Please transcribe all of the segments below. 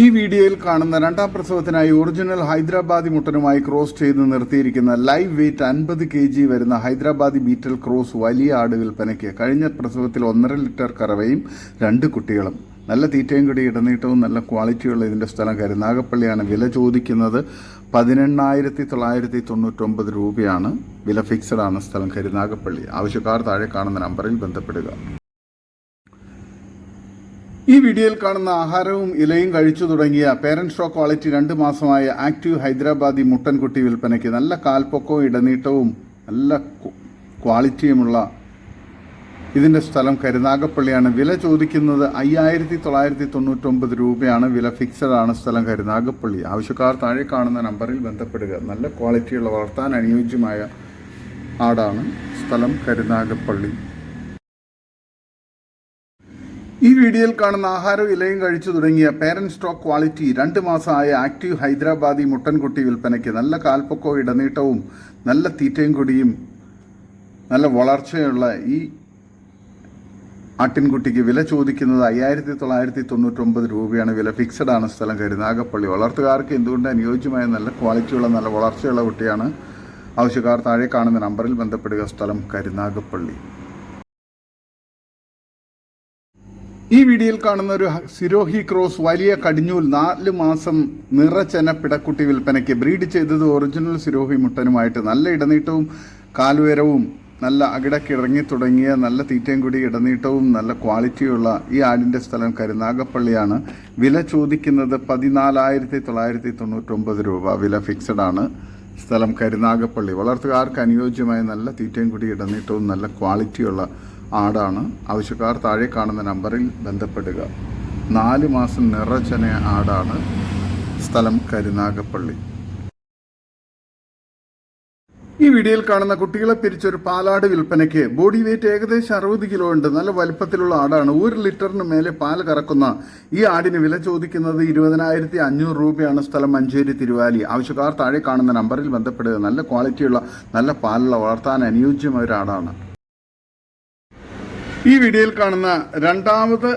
ഈ വീഡിയോയിൽ കാണുന്ന രണ്ടാം പ്രസവത്തിനായി ഒറിജിനൽ ഹൈദരാബാദി മുട്ടനുമായി ക്രോസ് ചെയ്ത് നിർത്തിയിരിക്കുന്ന ലൈവ് വെയിറ്റ് അൻപത് കെ ജി വരുന്ന ഹൈദരാബാദി ബീറ്റൽ ക്രോസ് വലിയ ആട് വിൽപ്പനയ്ക്ക് കഴിഞ്ഞ പ്രസവത്തിൽ ഒന്നര ലിറ്റർ കറവയും രണ്ട് കുട്ടികളും. നല്ല തീറ്റയും കൂടി ഇടനീട്ടവും നല്ല ക്വാളിറ്റിയുള്ള ഇതിന്റെ സ്ഥലം കരുനാഗപ്പള്ളിയാണ് വില ചോദിക്കുന്നത്. പതിനെണ്ണായിരത്തി തൊള്ളായിരത്തി തൊണ്ണൂറ്റൊമ്പത് രൂപയാണ് വില ഫിക്സഡ് ആണ് സ്ഥലം കരുനാഗപ്പള്ളി ആവശ്യക്കാർ താഴെ കാണുന്ന നമ്പറിൽ ബന്ധപ്പെടുക. ഈ വീഡിയോയിൽ കാണുന്ന ആഹാരവും ഇലയും കഴിച്ചു തുടങ്ങിയ പേരന്റ് ഷോ ക്വാളിറ്റി രണ്ട് മാസമായ ആക്റ്റീവ് ഹൈദരാബാദി മുട്ടൻകുട്ടി വിൽപ്പനയ്ക്ക് നല്ല കാൽപ്പൊക്കവും ഇടനീട്ടവും നല്ല ക്വാളിറ്റിയുമുള്ള ഇതിന്റെ സ്ഥലം കരുനാഗപ്പള്ളിയാണ്. വില ചോദിക്കുന്നത് അയ്യായിരത്തി തൊള്ളായിരത്തി തൊണ്ണൂറ്റൊമ്പത് രൂപയാണ്. വില ഫിക്സഡ് ആണ് സ്ഥലം കരുനാഗപ്പള്ളി. ആവശ്യക്കാർ താഴെ കാണുന്ന നമ്പറിൽ ബന്ധപ്പെടുക. നല്ല ക്വാളിറ്റിയുള്ള വളർത്താൻ അനുയോജ്യമായ ആടാണ് സ്ഥലം കരുനാഗപ്പള്ളി. ഈ വീഡിയോയിൽ കാണുന്ന ആഹാരവും ഇലയും കഴിച്ചു തുടങ്ങിയ പേരന്റ് സ്റ്റോക്ക് ക്വാളിറ്റി രണ്ട് മാസമായ ആക്റ്റീവ് ഹൈദരാബാദി മുട്ടൻകുട്ടി വിൽപ്പനയ്ക്ക് നല്ല കാൽപ്പൊക്കവും ഇടനീട്ടവും നല്ല തീറ്റയും കൊടിയും നല്ല വളർച്ചയുള്ള ഈ ആട്ടിൻകുട്ടിക്ക് വില ചോദിക്കുന്നത് അയ്യായിരത്തി തൊള്ളായിരത്തി തൊണ്ണൂറ്റൊമ്പത് രൂപയാണ്. വില ഫിക്സഡ് ആണ് സ്ഥലം കരുനാഗപ്പള്ളി വളർത്തുകാർക്ക് എന്തുകൊണ്ട് അനുയോജ്യമായ നല്ല ക്വാളിറ്റിയുള്ള നല്ല വളർച്ചയുള്ള കുട്ടിയാണ് ആവശ്യക്കാർ? താഴെ കാണുന്ന നമ്പറിൽ ബന്ധപ്പെടുക സ്ഥലം കരുനാഗപ്പള്ളി ഈ വീഡിയോയിൽ കാണുന്ന ഒരു സിരോഹി ക്രോസ് വലിയ കടിഞ്ഞൂൽ നാല് മാസം നിറച്ചന പിടക്കുട്ടി വിൽപ്പനയ്ക്ക് ബ്രീഡ് ചെയ്തത് ഒറിജിനൽ സിരോഹി മുട്ടനുമായിട്ട് നല്ല ഇടനീട്ടവും കാലുയരവും നല്ല അകിടക്കിറങ്ങി തുടങ്ങിയ നല്ല തീറ്റയും കൂടി ഇടനീട്ടവും നല്ല ക്വാളിറ്റിയുള്ള ഈ ആടിന്റെ സ്ഥലം കരുനാഗപ്പള്ളിയാണ്. വില ചോദിക്കുന്നത് പതിനാലായിരത്തി തൊള്ളായിരത്തി തൊണ്ണൂറ്റൊമ്പത് രൂപ. വില ഫിക്സഡ് ആണ്. സ്ഥലം കരുനാഗപ്പള്ളി. വളർത്തുകാർക്ക് അനുയോജ്യമായ നല്ല തീറ്റയും കൂടി ഇടനീട്ടവും നല്ല ക്വാളിറ്റിയുള്ള ആടാണ്. ആവശ്യക്കാർ താഴെ കാണുന്ന നമ്പറിൽ ബന്ധപ്പെടുക. നാല് മാസം നിറച്ചന ആടാണ്. സ്ഥലം കരുനാഗപ്പള്ളി. ഈ വീഡിയോയിൽ കാണുന്ന കുട്ടികളെ പിരിച്ചൊരു പാലാട് വിൽപ്പനയ്ക്ക് ബോഡി വെയിറ്റ് ഏകദേശം അറുപത് കിലോ ഉണ്ട്. നല്ല വലിപ്പത്തിലുള്ള ആടാണ്. ഒരു ലിറ്ററിന് മേലെ പാൽ കറക്കുന്ന ഈ ആടിന് വില ചോദിക്കുന്നത് ഇരുപതിനായിരത്തി അഞ്ഞൂറ് രൂപയാണ് സ്ഥലം മഞ്ചേരി തിരുവാലി. ആവശ്യക്കാർ താഴെ കാണുന്ന നമ്പറിൽ ബന്ധപ്പെടുക. നല്ല ക്വാളിറ്റിയുള്ള നല്ല പാലുള്ള വളർത്താൻ അനുയോജ്യമായ ഒരു ആടാണ് ഈ വീഡിയോയിൽ കാണുന്ന രണ്ടാമത്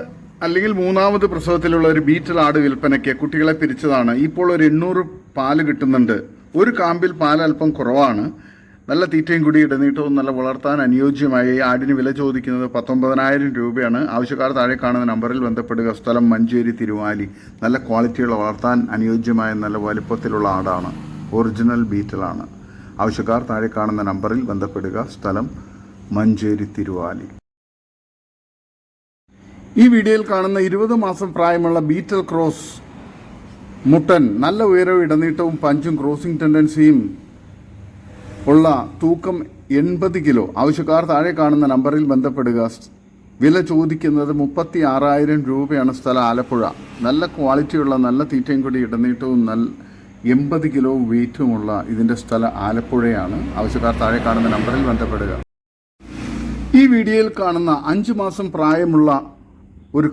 അല്ലെങ്കിൽ മൂന്നാമത് പ്രസവത്തിലുള്ള ഒരു ബീറ്റൽ ആട് വിൽപ്പനയ്ക്ക് കുട്ടികളെ പിരിച്ചതാണ്. ഇപ്പോൾ ഒരു എണ്ണൂറ് പാൽ കിട്ടുന്നുണ്ട്. ഒരു കാമ്പിൽ പാൽ അല്പം കുറവാണ്. നല്ല തീറ്റയും കൂടി ഇടനീട്ടവും നല്ല വളർത്താൻ അനുയോജ്യമായ ഈ ആടിന് വില ചോദിക്കുന്നത് പത്തൊമ്പതിനായിരം രൂപയാണ്. ആവശ്യക്കാർ താഴെ കാണുന്ന നമ്പറിൽ ബന്ധപ്പെടുക. സ്ഥലം മഞ്ചേരി തിരുവാലി. നല്ല ക്വാളിറ്റിയുള്ള വളർത്താൻ അനുയോജ്യമായ നല്ല വലുപ്പത്തിലുള്ള ആടാണ്. ഒറിജിനൽ ബീറ്റലാണ് ആവശ്യക്കാർ താഴെ കാണുന്ന നമ്പറിൽ ബന്ധപ്പെടുക. സ്ഥലം മഞ്ചേരി തിരുവാലി. ഈ വീഡിയോയിൽ കാണുന്ന ഇരുപത് മാസം പ്രായമുള്ള ബീറ്റൽ ക്രോസ് മുട്ടൻ നല്ല ഉയരവും ഇടനീട്ടവും പഞ്ചും ക്രോസിംഗ് ടെൻഡൻസിയും ഉള്ള തൂക്കം എൺപത് കിലോ. ആവശ്യക്കാർ താഴെ കാണുന്ന നമ്പറിൽ ബന്ധപ്പെടുക. വില ചോദിക്കുന്നത് മുപ്പത്തി ആറായിരം രൂപയാണ് സ്ഥലം ആലപ്പുഴ. നല്ല ക്വാളിറ്റിയുള്ള നല്ല തീറ്റയും കൂടി ഇടനീട്ടവും നല്ല എൺപത് കിലോ വെയിറ്റുമുള്ള ഇതിന്റെ സ്ഥലം ആലപ്പുഴയാണ്. ആവശ്യക്കാർ താഴെ കാണുന്ന നമ്പറിൽ ബന്ധപ്പെടുക. ഈ വീഡിയോയിൽ കാണുന്ന അഞ്ച് മാസം പ്രായമുള്ള ഒരു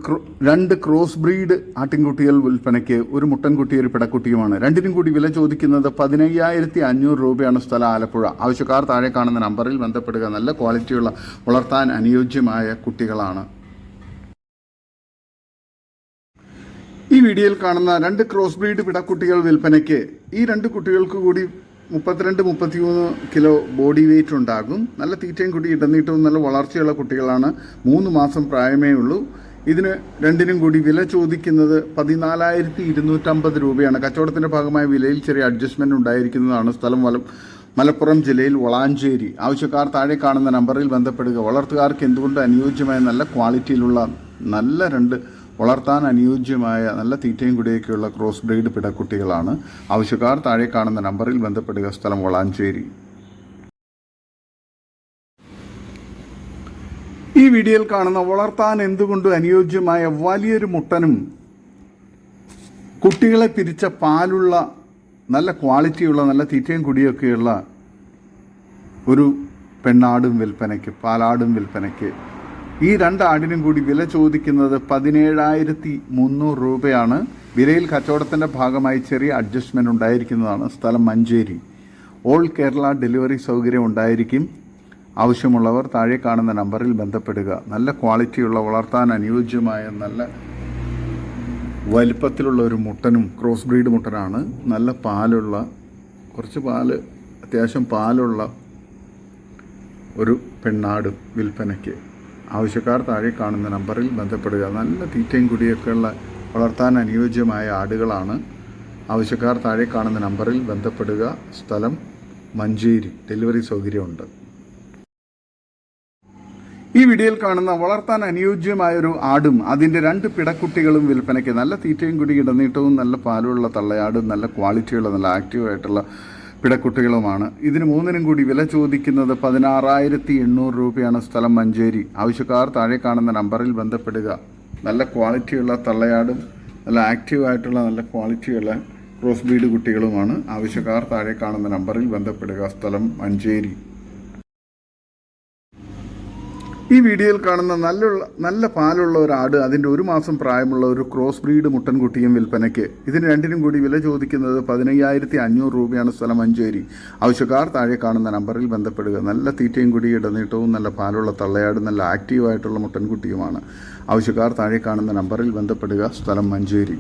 രണ്ട് ക്രോസ് ബ്രീഡ് ആട്ടിൻകുട്ടികൾ വിൽപ്പനയ്ക്ക് ഒരു മുട്ടൻകുട്ടി ഒരു പിടക്കുട്ടിയുമാണ്. രണ്ടിനും കൂടി വില ചോദിക്കുന്നത് പതിനയ്യായിരത്തി അഞ്ഞൂറ് രൂപയാണ് സ്ഥലം ആലപ്പുഴ. ആവശ്യക്കാർ താഴെ കാണുന്ന നമ്പറിൽ ബന്ധപ്പെടുക. നല്ല ക്വാളിറ്റിയുള്ള വളർത്താൻ അനുയോജ്യമായ കുട്ടികളാണ്. ഈ വീഡിയോയിൽ കാണുന്ന രണ്ട് ക്രോസ് ബ്രീഡ് പിടക്കുട്ടികൾ വിൽപ്പനയ്ക്ക് ഈ രണ്ട് കുട്ടികൾക്ക് കൂടി മുപ്പത്തിരണ്ട് മുപ്പത്തിമൂന്ന് കിലോ ബോഡി വെയിറ്റ് ഉണ്ടാകും. നല്ല തീറ്റയും കുട്ടി ഇടനീട്ടവും നല്ല വളർച്ചയുള്ള കുട്ടികളാണ്. മൂന്ന് മാസം പ്രായമേ ഉള്ളൂ. ഇതിന് രണ്ടിനും കൂടി വില ചോദിക്കുന്നത് പതിനാലായിരത്തി ഇരുന്നൂറ്റമ്പത് രൂപയാണ്. കച്ചവടത്തിന്റെ ഭാഗമായ വിലയിൽ ചെറിയ അഡ്ജസ്റ്റ്മെന്റ് ഉണ്ടായിരിക്കുന്നതാണ് സ്ഥലം വലം മലപ്പുറം ജില്ലയിൽ വളാഞ്ചേരി. ആവശ്യക്കാർ താഴെ കാണുന്ന നമ്പറിൽ ബന്ധപ്പെടുക. വളർത്തുകാർക്ക് എന്തുകൊണ്ട് അനുയോജ്യമായ നല്ല ക്വാളിറ്റിയിലുള്ള നല്ല രണ്ട് വളർത്താൻ അനുയോജ്യമായ നല്ല തീറ്റയും കൂടിയൊക്കെയുള്ള ക്രോസ് ബ്രീഡ് പിടക്കുട്ടികളാണ്. ആവശ്യക്കാർ താഴെ കാണുന്ന നമ്പറിൽ ബന്ധപ്പെടുക. സ്ഥലം വളാഞ്ചേരി. വീഡിയോയിൽ കാണുന്ന വളർത്താൻ എന്തുകൊണ്ട് അനുയോജ്യമായ വലിയൊരു മുട്ടനും കുട്ടികളെ പിരിച്ച പാലുള്ള നല്ല ക്വാളിറ്റിയുള്ള നല്ല തീറ്റയും കുടിയൊക്കെയുള്ള ഒരു പെണ്ണാടും വിൽപ്പനയ്ക്ക് പാലാടും വിൽപ്പനയ്ക്ക് ഈ രണ്ട് ആടിനും കൂടി വില ചോദിക്കുന്നത് പതിനേഴായിരത്തി മുന്നൂറ് രൂപയാണ്. വിലയിൽ കച്ചവടത്തിന്റെ ഭാഗമായി ചെറിയ അഡ്ജസ്റ്റ്മെന്റ് ഉണ്ടായിരിക്കുന്നതാണ്. സ്ഥലം മഞ്ചേരി. ഓൾ കേരള ഡെലിവറി സൗകര്യം ഉണ്ടായിരിക്കും. ആവശ്യമുള്ളവർ താഴെ കാണുന്ന നമ്പറിൽ ബന്ധപ്പെടുക. നല്ല ക്വാളിറ്റിയുള്ള വളർത്താൻ അനുയോജ്യമായ നല്ല വലിപ്പത്തിലുള്ള ഒരു മുട്ടനും ക്രോസ് ബ്രീഡ് മുട്ടനാണ്. നല്ല പാലുള്ള കുറച്ച് പാൽ അത്യാവശ്യം പാലുള്ള ഒരു പെണ്ണാട് വിൽപ്പനയ്ക്ക് ആവശ്യക്കാർ താഴെ കാണുന്ന നമ്പറിൽ ബന്ധപ്പെടുക. നല്ല തീറ്റയും കുടിയൊക്കെയുള്ള വളർത്താൻ അനുയോജ്യമായ ആടുകളാണ്. ആവശ്യക്കാർ താഴെ കാണുന്ന നമ്പറിൽ ബന്ധപ്പെടുക. സ്ഥലം മഞ്ചേരി. ഡെലിവറി സൗകര്യമുണ്ട്. ഈ വീഡിയോയിൽ കാണുന്ന വളർത്താൻ അനുയോജ്യമായ ഒരു ആടും അതിന്റെ രണ്ട് പിടക്കുട്ടികളും വിൽപ്പനയ്ക്ക് നല്ല തീറ്റയും കുടി ഇടനീട്ടവും നല്ല പാലുള്ള തള്ളയാടും നല്ല ക്വാളിറ്റിയുള്ള നല്ല ആക്റ്റീവായിട്ടുള്ള പിടക്കുട്ടികളുമാണ്. ഇതിന് മൂന്നിനും കൂടി വില ചോദിക്കുന്നത് പതിനാറായിരത്തി എണ്ണൂറ് രൂപയാണ് സ്ഥലം മഞ്ചേരി. ആവശ്യക്കാർ താഴെ കാണുന്ന നമ്പറിൽ ബന്ധപ്പെടുക. നല്ല ക്വാളിറ്റിയുള്ള തള്ളയാടും നല്ല ആക്റ്റീവായിട്ടുള്ള നല്ല ക്വാളിറ്റിയുള്ള ക്രോസ് ബ്രീഡ് കുട്ടികളുമാണ്. ആവശ്യക്കാർ താഴെ കാണുന്ന നമ്പറിൽ ബന്ധപ്പെടുക. സ്ഥലം മഞ്ചേരി. ഈ വീഡിയോയിൽ കാണുന്ന നല്ല നല്ല പാലുള്ള ഒരു ആട് അതിന്റെ ഒരു മാസം പ്രായമുള്ള ഒരു ക്രോസ് ബ്രീഡ് മുട്ടൻകുട്ടിയും വിൽപ്പനയ്ക്ക്. ഇതിന് രണ്ടിനും കൂടി വില ചോദിക്കുന്നത് പതിനയ്യായിരത്തി അഞ്ഞൂറ് രൂപയാണ് സ്ഥലം മഞ്ചേരി. ആവശ്യക്കാർ താഴെ കാണുന്ന നമ്പറിൽ ബന്ധപ്പെടുക. നല്ല തീറ്റയും കൂടി ഇടനീട്ടവും നല്ല പാലുള്ള തള്ളയാട് നല്ല ആക്റ്റീവായിട്ടുള്ള മുട്ടൻകുട്ടിയുമാണ്. ആവശ്യക്കാർ താഴെ കാണുന്ന നമ്പറിൽ ബന്ധപ്പെടുക. സ്ഥലം മഞ്ചേരി.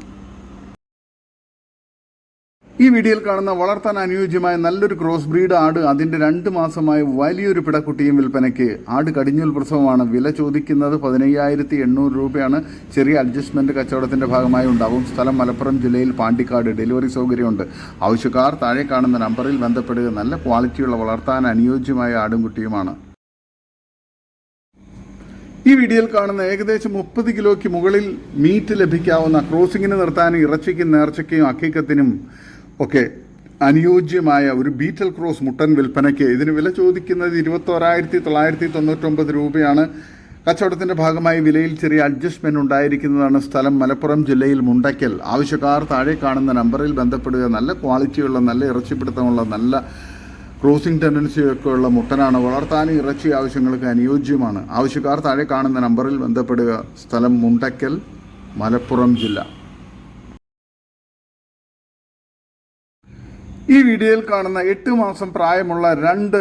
ഈ വീഡിയോയിൽ കാണുന്ന വളർത്താൻ അനുയോജ്യമായ നല്ലൊരു ക്രോസ് ബ്രീഡ് ആട് അതിന്റെ രണ്ട് മാസമായ വലിയൊരു പിടക്കുട്ടിയും വിൽപ്പനയ്ക്ക് ആട് കടിഞ്ഞൂൽ പ്രസവമാണ്. വില ചോദിക്കുന്നത് പതിനയ്യായിരത്തി എണ്ണൂറ് രൂപയാണ്. ചെറിയ അഡ്ജസ്റ്റ്മെന്റ് കച്ചവടത്തിന്റെ ഭാഗമായി ഉണ്ടാവും. സ്ഥലം മലപ്പുറം ജില്ലയിൽ പാണ്ടിക്കാട് ഡെലിവറി സൗകര്യമുണ്ട്. ആവശ്യക്കാർ താഴെ കാണുന്ന നമ്പറിൽ ബന്ധപ്പെടുക. നല്ല ക്വാളിറ്റിയുള്ള വളർത്താൻ അനുയോജ്യമായ ആടും കുട്ടിയുമാണ്. ഈ വീഡിയോയിൽ കാണുന്ന ഏകദേശം മുപ്പത് കിലോയ്ക്ക് മുകളിൽ മീറ്റ് ലഭിക്കാവുന്ന ക്രോസിങ്ങിന് നിർത്താനും ഇറച്ചിക്കും നേർച്ചയ്ക്കും അക്കിക്കത്തിനും ഒക്കെ അനുയോജ്യമായ ഒരു ബീറ്റൽ ക്രോസ് മുട്ടൻ വിൽപ്പനയ്ക്ക് ഇതിന് വില ചോദിക്കുന്നത് ഇരുപത്തോരായിരത്തി തൊള്ളായിരത്തി തൊണ്ണൂറ്റൊമ്പത് രൂപയാണ്. കച്ചവടത്തിന്റെ ഭാഗമായി വിലയിൽ ചെറിയ അഡ്ജസ്റ്റ്മെന്റ് ഉണ്ടായിരിക്കുന്നതാണ് സ്ഥലം മലപ്പുറം ജില്ലയിൽ മുണ്ടയ്ക്കൽ. ആവശ്യക്കാർ താഴെ കാണുന്ന നമ്പറിൽ ബന്ധപ്പെടുക. നല്ല ക്വാളിറ്റിയുള്ള നല്ല ഇറച്ചിപ്പിടുത്തമുള്ള നല്ല ക്രോസിംഗ് ടെൻഡൻസിയൊക്കെ ഉള്ള മുട്ടനാണ്. വളർത്താനും ഇറച്ചി ആവശ്യങ്ങൾക്ക് അനുയോജ്യമാണ്. ആവശ്യക്കാർ താഴെ കാണുന്ന നമ്പറിൽ ബന്ധപ്പെടുക. സ്ഥലം മുണ്ടയ്ക്കൽ മലപ്പുറം ജില്ല. ഈ വീഡിയോയിൽ കാണുന്ന എട്ട് മാസം പ്രായമുള്ള രണ്ട്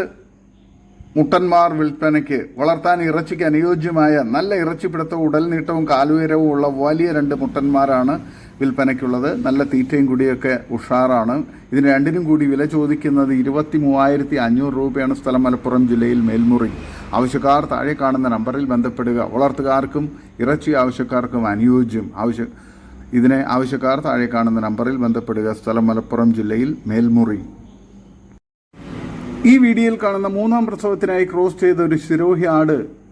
മുട്ടന്മാർ വിൽപ്പനയ്ക്ക് വളർത്താൻ ഇറച്ചിക്ക് അനുയോജ്യമായ നല്ല ഇറച്ചിപ്പിടുത്തവും ഉടൽ നീട്ടവും കാലുയരവും ഉള്ള വലിയ രണ്ട് മുട്ടന്മാരാണ് വിൽപ്പനയ്ക്കുള്ളത്. നല്ല തീറ്റയും കൂടിയൊക്കെ ഉഷാറാണ്. ഇതിന് രണ്ടിനും കൂടി വില ചോദിക്കുന്നത് ഇരുപത്തി മൂവായിരത്തി അഞ്ഞൂറ് രൂപയാണ് സ്ഥലം മലപ്പുറം ജില്ലയിൽ മേൽമുറി. ആവശ്യക്കാർ താഴെ കാണുന്ന നമ്പറിൽ ബന്ധപ്പെടുക. വളർത്തുകാർക്കും ഇറച്ചി ആവശ്യക്കാർക്കും അനുയോജ്യം. ആവശ്യ ഇതിനെ ആവശ്യക്കാർ താഴെ കാണുന്ന നമ്പറിൽ ബന്ധപ്പെടുക. സ്ഥലം മലപ്പുറം ജില്ലയിൽ മേൽമുറി. ഈ വീഡിയോയിൽ കാണുന്ന മൂന്നാം പ്രസവത്തിനായി ക്രോസ് ചെയ്ത ഒരു ശിരോഹി ആട്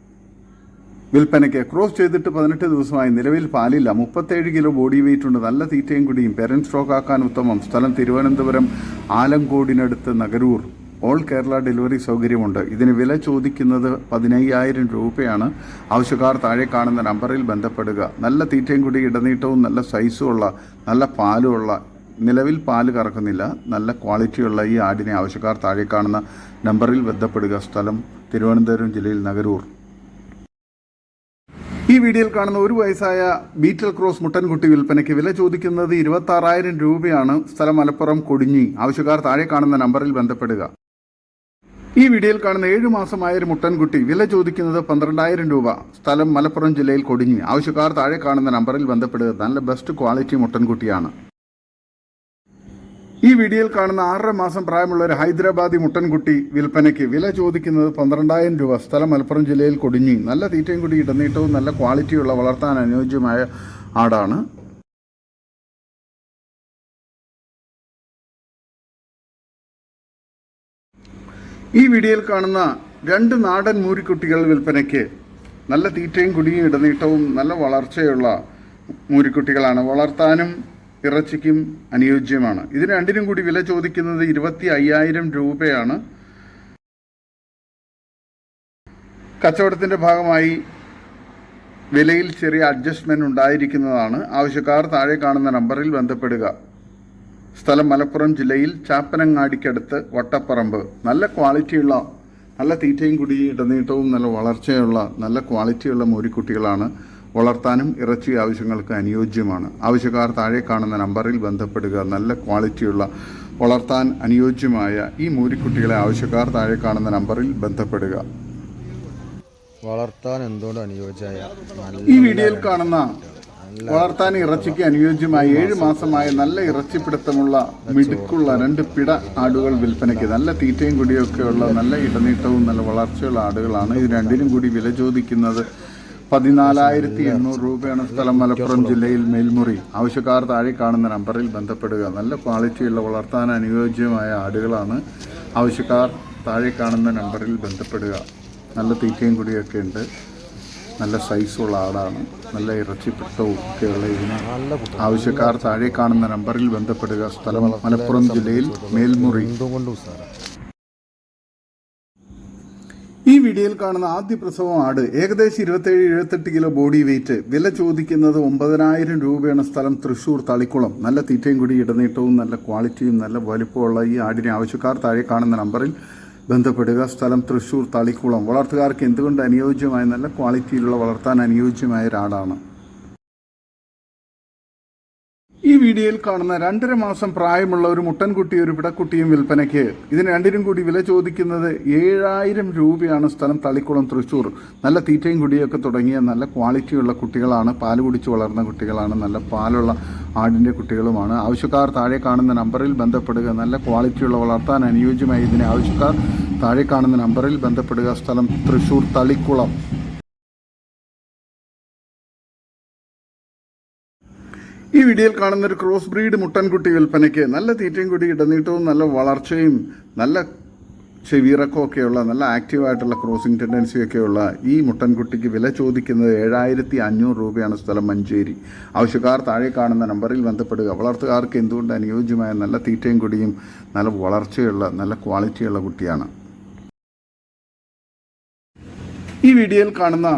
വിൽപ്പനയ്ക്ക് ക്രോസ് ചെയ്തിട്ട് പതിനെട്ട് ദിവസമായി നിലവിൽ പാലില്ല. മുപ്പത്തേഴ് കിലോ ബോഡി വെയിറ്റ് ഉണ്ട്. നല്ല തീറ്റയും കുടിയും. പെരൻ സ്ട്രോക്ക് ആക്കാൻ ഉത്തമം. സ്ഥലം തിരുവനന്തപുരം ആലങ്കോടിനടുത്ത് നഗരൂർ. ഓൾ കേരള ഡെലിവറി സൗകര്യമുണ്ട്. ഇതിന് വില ചോദിക്കുന്നത് പതിനയ്യായിരം രൂപയാണ്. ആവശ്യക്കാർ താഴെ കാണുന്ന നമ്പറിൽ ബന്ധപ്പെടുക. നല്ല തീറ്റയും കൂടി ഇടനീട്ടവും നല്ല സൈസും ഉള്ള നല്ല പാലുമുള്ള നിലവിൽ പാൽ കറക്കുന്നില്ല നല്ല ക്വാളിറ്റിയുള്ള ഈ ആടിനെ ആവശ്യക്കാർ താഴെ കാണുന്ന നമ്പറിൽ ബന്ധപ്പെടുക. സ്ഥലം തിരുവനന്തപുരം ജില്ലയിൽ നഗരൂർ. ഈ വീഡിയോയിൽ കാണുന്ന ഒരു വയസ്സായ ബീറ്റൽ ക്രോസ് മുട്ടൻകുട്ടി വിൽപ്പനയ്ക്ക് വില ചോദിക്കുന്നത് ഇരുപത്തി രൂപയാണ്. സ്ഥലം മലപ്പുറം കൊടിഞ്ഞി. ആവശ്യക്കാർ താഴെ കാണുന്ന നമ്പറിൽ ബന്ധപ്പെടുക. ഈ വീഡിയോയിൽ കാണുന്ന ഏഴു മാസമായ ഒരു മുട്ടൻകുട്ടി വില ചോദിക്കുന്നത് പന്ത്രണ്ടായിരം രൂപ. സ്ഥലം മലപ്പുറം ജില്ലയിൽ കൊടിഞ്ഞ്. ആവശ്യക്കാർ താഴെ കാണുന്ന നമ്പറിൽ ബന്ധപ്പെടുക. നല്ല ബെസ്റ്റ് ക്വാളിറ്റി മുട്ടൻകുട്ടിയാണ്. ഈ വീഡിയോയിൽ കാണുന്ന ആറര മാസം പ്രായമുള്ള ഒരു ഹൈദരാബാദി മുട്ടൻകുട്ടി വിൽപ്പനയ്ക്ക് വില ചോദിക്കുന്നത് പന്ത്രണ്ടായിരം രൂപ. സ്ഥലം മലപ്പുറം ജില്ലയിൽ കൊടിഞ്ഞി. നല്ല തീറ്റയും കൂടി ഇടനീട്ടവും നല്ല ക്വാളിറ്റിയുള്ള വളർത്താൻ അനുയോജ്യമായ ആടാണ്. ഈ വീഡിയോയിൽ കാണുന്ന രണ്ട് നാടൻ മൂരിക്കുട്ടികൾ വിൽപ്പനയ്ക്ക് നല്ല തീറ്റയും കുടിയും ഇടനീട്ടവും നല്ല വളർച്ചയുള്ള മൂരിക്കുട്ടികളാണ്. വളർത്താനും ഇറച്ചിക്കും അനുയോജ്യമാണ്. ഇത് രണ്ടിനും കൂടി വില ചോദിക്കുന്നത് ഇരുപത്തി അയ്യായിരം രൂപയാണ്. കച്ചവടത്തിന്റെ ഭാഗമായി വിലയിൽ ചെറിയ അഡ്ജസ്റ്റ്മെന്റ് ഉണ്ടായിരിക്കുന്നതാണ്. ആവശ്യക്കാർ താഴെ കാണുന്ന നമ്പറിൽ ബന്ധപ്പെടുക. സ്ഥലം മലപ്പുറം ജില്ലയിൽ ചാപ്പനങ്ങാടിക്കടുത്ത് വട്ടപ്പറമ്പ്. നല്ല ക്വാളിറ്റിയുള്ള നല്ല തീറ്റയും കുടി ഇടനീട്ടവും നല്ല വളർച്ചയുള്ള നല്ല ക്വാളിറ്റിയുള്ള മോരിക്കുട്ടികളാണ് വളർത്താനും ഇറച്ചി ആവശ്യങ്ങൾക്ക് അനുയോജ്യമാണ്. ആവശ്യക്കാർ താഴെ കാണുന്ന നമ്പറിൽ ബന്ധപ്പെടുക. നല്ല ക്വാളിറ്റിയുള്ള വളർത്താൻ അനുയോജ്യമായ ഈ മൂരിക്കുട്ടികളെ ആവശ്യക്കാർ താഴെ കാണുന്ന നമ്പറിൽ ബന്ധപ്പെടുക. വളർത്താൻ എന്തുകൊണ്ട് അനുയോജ്യമായ ഈ വീഡിയോയിൽ കാണുന്ന വളർത്താൻ ഇറച്ചിക്ക് അനുയോജ്യമായ ഏഴ് മാസമായ നല്ല ഇറച്ചിപ്പിടുത്തമുള്ള മിടുക്കുള്ള രണ്ട് പിട ആടുകൾ വിൽപ്പനയ്ക്ക്. നല്ല തീറ്റയും കുടിയൊക്കെ ഉള്ള നല്ല ഇടനീട്ടവും നല്ല വളർച്ചയുള്ള ആടുകളാണ്. ഇത് രണ്ടിനും കൂടി വില ചോദിക്കുന്നത് പതിനാലായിരത്തി എണ്ണൂറ് രൂപയാണ് സ്ഥലം മലപ്പുറം ജില്ലയിൽ മേൽമുറി. ആവശ്യക്കാർ താഴെ കാണുന്ന നമ്പറിൽ ബന്ധപ്പെടുക. നല്ല ക്വാളിറ്റിയുള്ള വളർത്താൻ അനുയോജ്യമായ ആടുകളാണ്. ആവശ്യക്കാർ താഴെ കാണുന്ന നമ്പറിൽ ബന്ധപ്പെടുക. നല്ല തീറ്റയും കുടിയൊക്കെ ഉണ്ട്. നല്ല സൈസുള്ള ആടാണ് നല്ല ഇറച്ചിപ്പിട്ടവും ഒക്കെയുള്ള ഇതിന് ആവശ്യക്കാർ താഴെ കാണുന്ന നമ്പറിൽ ബന്ധപ്പെടുക. സ്ഥലം മലപ്പുറം ജില്ലയിൽ മേൽമുറി. ഈ വീഡിയോയിൽ കാണുന്ന ആദ്യ പ്രസവം ആട്. ഏകദേശം ഇരുപത്തേഴ് എഴുപത്തെട്ട് കിലോ ബോഡി വെയിറ്റ്. വില ചോദിക്കുന്നത് ഒമ്പതിനായിരം രൂപയാണ് സ്ഥലം തൃശൂർ തളിക്കുളം. നല്ല തീറ്റയും കൂടി ഇടനീട്ടവും നല്ല ക്വാളിറ്റിയും നല്ല വലുപ്പമുള്ള ഈ ആടിനെ ആവശ്യക്കാർ താഴെ കാണുന്ന നമ്പറിൽ ബന്ധപ്പെടുക. സ്ഥലം തൃശൂർ തളിക്കുളം. വളർത്തുകാർക്ക് എന്തുകൊണ്ട് അനുയോജ്യമായ നല്ല ക്വാളിറ്റിയിലുള്ള വളർത്താൻ അനുയോജ്യമായ ഒരാടാണ് ഈ വീഡിയോയിൽ കാണുന്ന രണ്ടര മാസം പ്രായമുള്ള ഒരു മുട്ടൻകുട്ടി ഒരു പിടക്കുട്ടിയും വിൽപ്പനയ്ക്ക് ഇതിന് രണ്ടിനും കൂടി വില ചോദിക്കുന്നത് ഏഴായിരം രൂപയാണ് സ്ഥലം തളിക്കുളം തൃശ്ശൂർ നല്ല തീറ്റയും കുടിയൊക്കെ തുടങ്ങിയ നല്ല ക്വാളിറ്റിയുള്ള കുട്ടികളാണ് പാൽ കുടിച്ച് വളർന്ന കുട്ടികളാണ് നല്ല പാലുള്ള ആടിന്റെ കുട്ടികളുമാണ്. ആവശ്യക്കാർ താഴെ കാണുന്ന നമ്പറിൽ ബന്ധപ്പെടുക നല്ല ക്വാളിറ്റിയുള്ള വളർത്താൻ അനുയോജ്യമായ ഇതിനെ ആവശ്യക്കാർ താഴെ കാണുന്ന നമ്പറിൽ ബന്ധപ്പെടുക. സ്ഥലം തൃശ്ശൂർ തളിക്കുളം. ഈ വീഡിയോയിൽ കാണുന്ന ഒരു ക്രോസ് ബ്രീഡ് മുട്ടൻകുട്ടി വിൽപ്പനയ്ക്ക് നല്ല തീറ്റയും കൂടി ഇടനീട്ടവും നല്ല വളർച്ചയും നല്ല ചെവിറക്കമൊക്കെയുള്ള നല്ല ആക്റ്റീവായിട്ടുള്ള ക്രോസിംഗ് ടെൻഡൻസിയൊക്കെയുള്ള ഈ മുട്ടൻകുട്ടിക്ക് വില ചോദിക്കുന്നത് ഏഴായിരത്തി അഞ്ഞൂറ് രൂപയാണ് സ്ഥലം മഞ്ചേരി. ആവശ്യക്കാർ താഴെ കാണുന്ന നമ്പറിൽ ബന്ധപ്പെടുക. വളർത്തുകാർക്ക് എന്തുകൊണ്ട് അനുയോജ്യമായ നല്ല തീറ്റയും കൂടിയും നല്ല വളർച്ചയുള്ള നല്ല ക്വാളിറ്റിയുള്ള കുട്ടിയാണ്. ഈ വീഡിയോയിൽ കാണുന്ന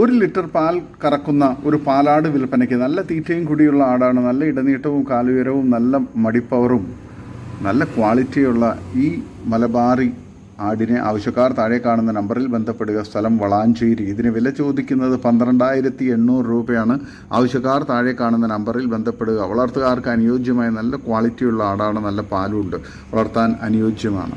ഒരു ലിറ്റർ പാൽ കറക്കുന്ന ഒരു പാലാട് വിൽപ്പനയ്ക്ക് നല്ല തീറ്റയും കുടിയുള്ള ആടാണ് നല്ല ഇടനീട്ടവും കാലുയരവും നല്ല മടിപ്പവറും നല്ല ക്വാളിറ്റിയുള്ള ഈ മലബാറി ആടിനെ ആവശ്യക്കാർ താഴെ കാണുന്ന നമ്പറിൽ ബന്ധപ്പെടുക. സ്ഥലം വളാഞ്ചേരി. ഇതിന് വില ചോദിക്കുന്നത് പന്ത്രണ്ടായിരത്തി എണ്ണൂറ് രൂപയാണ്. ആവശ്യക്കാർ താഴെ കാണുന്ന നമ്പറിൽ ബന്ധപ്പെടുക. വളർത്തുകാർക്ക് അനുയോജ്യമായ നല്ല ക്വാളിറ്റിയുള്ള ആടാണ് നല്ല പാലുണ്ട്. വളർത്താൻ അനുയോജ്യമാണ്.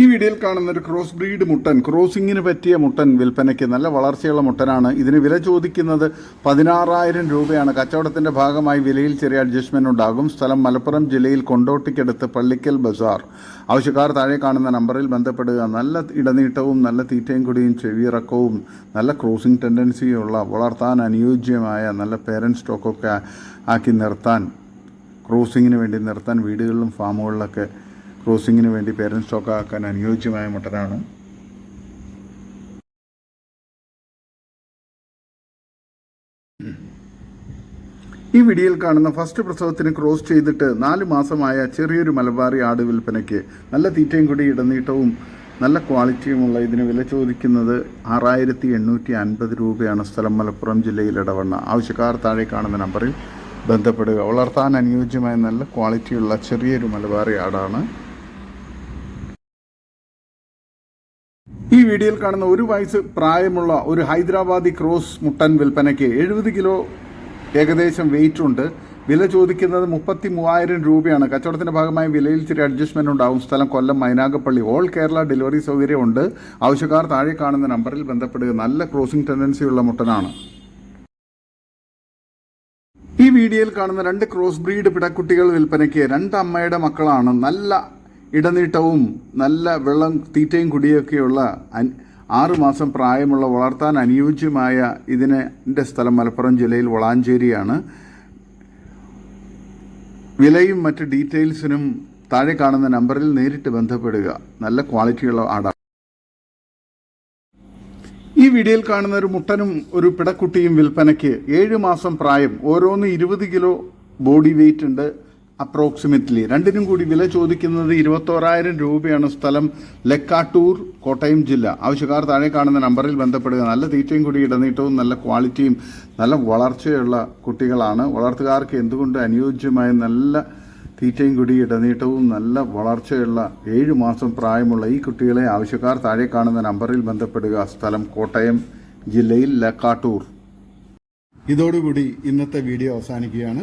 ഈ വീഡിയോയിൽ കാണുന്ന ഒരു ക്രോസ് ബ്രീഡ് മുട്ടൻ ക്രോസിങ്ങിന് പറ്റിയ മുട്ടൻ വിൽപ്പനയ്ക്ക് നല്ല വളർച്ചയുള്ള മുട്ടനാണ്. ഇതിന് വില ചോദിക്കുന്നത് പതിനാറായിരം രൂപയാണ്. കച്ചവടത്തിന്റെ ഭാഗമായി വിലയിൽ ചെറിയ അഡ്ജസ്റ്റ്മെന്റ് ഉണ്ടാകും. സ്ഥലം മലപ്പുറം ജില്ലയിൽ കൊണ്ടോട്ടിക്കടുത്ത് പള്ളിക്കൽ ബസാർ. ആവശ്യക്കാർ താഴെ കാണുന്ന നമ്പറിൽ ബന്ധപ്പെടുക. നല്ല ഇടനീട്ടവും നല്ല തീറ്റയും കുടിയും ചെവിയിറക്കവും നല്ല ക്രോസിംഗ് ടെൻഡൻസിയുള്ള വളർത്താൻ അനുയോജ്യമായ നല്ല പേരന്റ് സ്റ്റോക്കൊക്കെ ആക്കി നിർത്താൻ ക്രോസിങ്ങിന് വേണ്ടി നിർത്താൻ വീടുകളിലും ഫാമുകളിലൊക്കെ ക്രോസിങ്ങിന് വേണ്ടി പേരൻസ് സ്റ്റോക്ക് ആക്കാൻ അനുയോജ്യമായ മുട്ടനാണ്. ഈ വീഡിയോയിൽ കാണുന്ന ഫസ്റ്റ് പ്രസവത്തിന് ക്രോസ് ചെയ്തിട്ട് നാല് മാസമായ ചെറിയൊരു മലബാറി ആട് വിൽപ്പനയ്ക്ക് നല്ല തീറ്റയും കൂടി ഇടനീട്ടവും നല്ല ക്വാളിറ്റിയുമുള്ള ഇതിന് വില ചോദിക്കുന്നത് ആറായിരത്തി എണ്ണൂറ്റി അൻപത് രൂപയാണ് സ്ഥലം മലപ്പുറം ജില്ലയിൽ ഇടവണ്ണ. ആവശ്യക്കാർ താഴെ കാണുന്ന നമ്പറിൽ ബന്ധപ്പെടുക. വളർത്താൻ അനുയോജ്യമായ നല്ല ക്വാളിറ്റിയുള്ള ചെറിയൊരു മലബാറി ആടാണ് വീഡിയോയിൽ കാണുന്ന ഒരു വയസ്സ് പ്രായമുള്ള ഒരു ഹൈദരാബാദി ക്രോസ് മുട്ടൻ വിൽപ്പനയ്ക്ക് എഴുപത് കിലോ ഏകദേശം വെയിറ്റ് ഉണ്ട്. വില ചോദിക്കുന്നത് മുപ്പത്തി മൂവായിരം രൂപയാണ്. കച്ചവടത്തിന്റെ ഭാഗമായി വിലയിൽ ചെറിയ അഡ്ജസ്റ്റ്മെന്റ് ഉണ്ടാവും. സ്ഥലം കൊല്ലം മൈനാഗപ്പള്ളി. ഓൾ കേരള ഡെലിവറി സൗകര്യമുണ്ട് ആവശ്യക്കാർ താഴെ കാണുന്ന നമ്പറിൽ ബന്ധപ്പെടുക. നല്ല ക്രോസിംഗ് ടെൻഡൻസിയുള്ള മുട്ടനാണ്. ഈ വീഡിയോയിൽ കാണുന്ന രണ്ട് ക്രോസ് ബ്രീഡ് പിടക്കുട്ടികൾ വിൽപ്പനയ്ക്ക് രണ്ട് അമ്മയുടെ മക്കളാണ്. നല്ല ഇടനീട്ടവും നല്ല വെള്ളം തീറ്റയും കുടിയൊക്കെയുള്ള ആറുമാസം ആറ് മാസം പ്രായമുള്ള വളർത്താൻ അനുയോജ്യമായ ഇതിന്റെ സ്ഥലം മലപ്പുറം ജില്ലയിൽ വളാഞ്ചേരിയാണ്. വിലയും മറ്റ് ഡീറ്റെയിൽസിനും താഴെ കാണുന്ന നമ്പറിൽ നേരിട്ട് ബന്ധപ്പെടുക. നല്ല ക്വാളിറ്റിയുള്ള ആടാണ് ഈ വീഡിയോയിൽ കാണുന്ന ഒരു മുട്ടനും ഒരു പിടക്കുട്ടിയും വിൽപ്പനയ്ക്ക് ഏഴ് മാസം പ്രായം. ഓരോന്ന് ഇരുപത് കിലോ ബോഡി വെയിറ്റ് ഉണ്ട്. അപ്രോക്സിമറ്റ്ലി. രണ്ടിനും കൂടി വില ചോദിക്കുന്നത് ഇരുപത്തോറായിരം രൂപയാണ് സ്ഥലം ലക്കാട്ടൂർ കോട്ടയം ജില്ല. ആവശ്യക്കാർ താഴെ കാണുന്ന നമ്പറിൽ ബന്ധപ്പെടുക. നല്ല തീറ്റയും കൂടി ഇടനീട്ടവും നല്ല ക്വാളിറ്റിയും നല്ല വളർച്ചയുള്ള കുട്ടികളാണ്. വളർത്തുകാർക്ക് എന്തുകൊണ്ട് അനുയോജ്യമായ നല്ല തീറ്റയും കൂടി ഇടനീട്ടവും നല്ല വളർച്ചയുള്ള ഏഴ് മാസം പ്രായമുള്ള ഈ കുട്ടികളെ ആവശ്യക്കാർ താഴെ കാണുന്ന നമ്പറിൽ ബന്ധപ്പെടുക. സ്ഥലം കോട്ടയം ജില്ലയിൽ ലക്കാട്ടൂർ. ഇതോടുകൂടി ഇന്നത്തെ വീഡിയോ അവസാനിക്കുകയാണ്.